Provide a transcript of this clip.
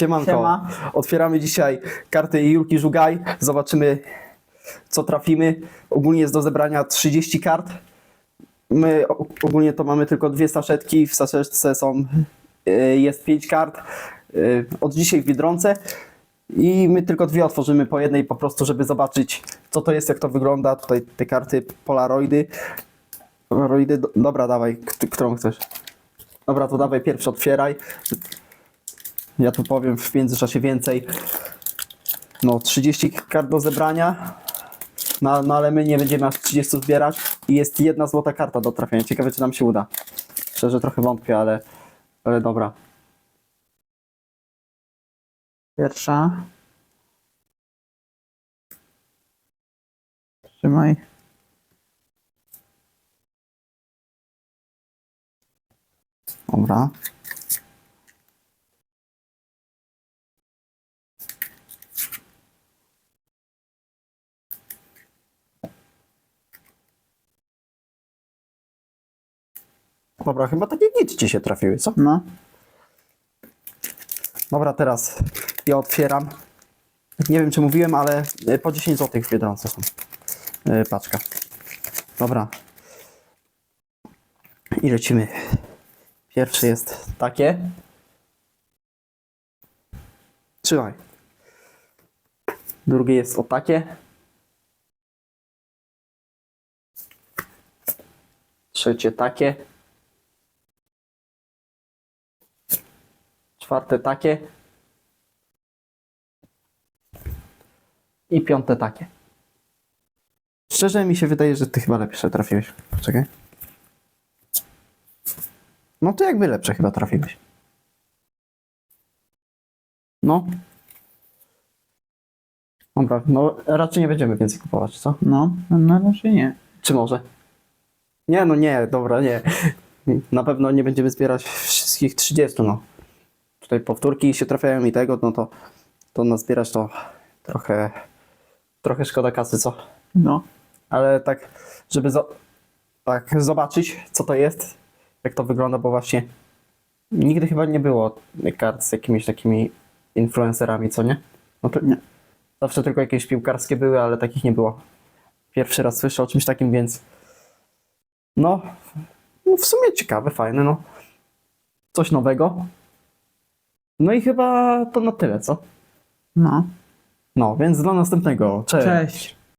Siemanko. Siema. Otwieramy dzisiaj karty Julki Żugaj. Zobaczymy, co trafimy. Ogólnie jest do zebrania 30 kart. My ogólnie to mamy tylko dwie saszetki. W saszetce są, y, jest 5 kart. y, Od dzisiaj w Biedronce. I my tylko dwie otworzymy po jednej po prostu, żeby zobaczyć, co to jest, jak to wygląda. Tutaj te karty Polaroidy. Polaroidy, do- dobra, dawaj, którą chcesz. Dobra, to dawaj pierwszy otwieraj. Ja tu powiem w międzyczasie więcej. No, 30 kart do zebrania. No, no ale my nie będziemy aż 30 zbierać. I jest jedna złota karta do trafienia. Ciekawe, czy nam się uda. Szczerze trochę wątpię, ale, ale dobra. Pierwsza. Trzymaj. Dobra. Dobra, chyba takie nic ci się trafiły, co? No. Dobra, teraz ja otwieram. Nie wiem, czy mówiłem, ale y, po 10 zł w Biedronce są. Paczka. Dobra. I lecimy. Pierwszy jest takie. Trzymaj. Drugie jest o takie. Trzecie takie. Czwarte takie. I piąte takie. Szczerze mi się wydaje, że ty chyba lepsze trafiłeś. Czekaj. No to jakby lepsze chyba trafiłeś. No. Dobra, no raczej nie będziemy więcej kupować, co? No, no raczej nie. Czy może? Nie, no nie, dobra, nie. Na pewno nie będziemy zbierać wszystkich 30, no. Tutaj powtórki się trafiają i tego, no to, to nazbierać to trochę, trochę szkoda kasy, co? No. Ale tak, żeby zo- tak zobaczyć, co to jest, jak to wygląda, bo właśnie nigdy chyba nie było kart z jakimiś takimi influencerami, co nie? No to Nie. Zawsze tylko jakieś piłkarskie były, ale takich nie było. Pierwszy raz słyszę o czymś takim, więc no, no w sumie ciekawe, fajne, no. Coś nowego. No i chyba to na tyle, co? No. No, więc do następnego. Cześć. Cześć.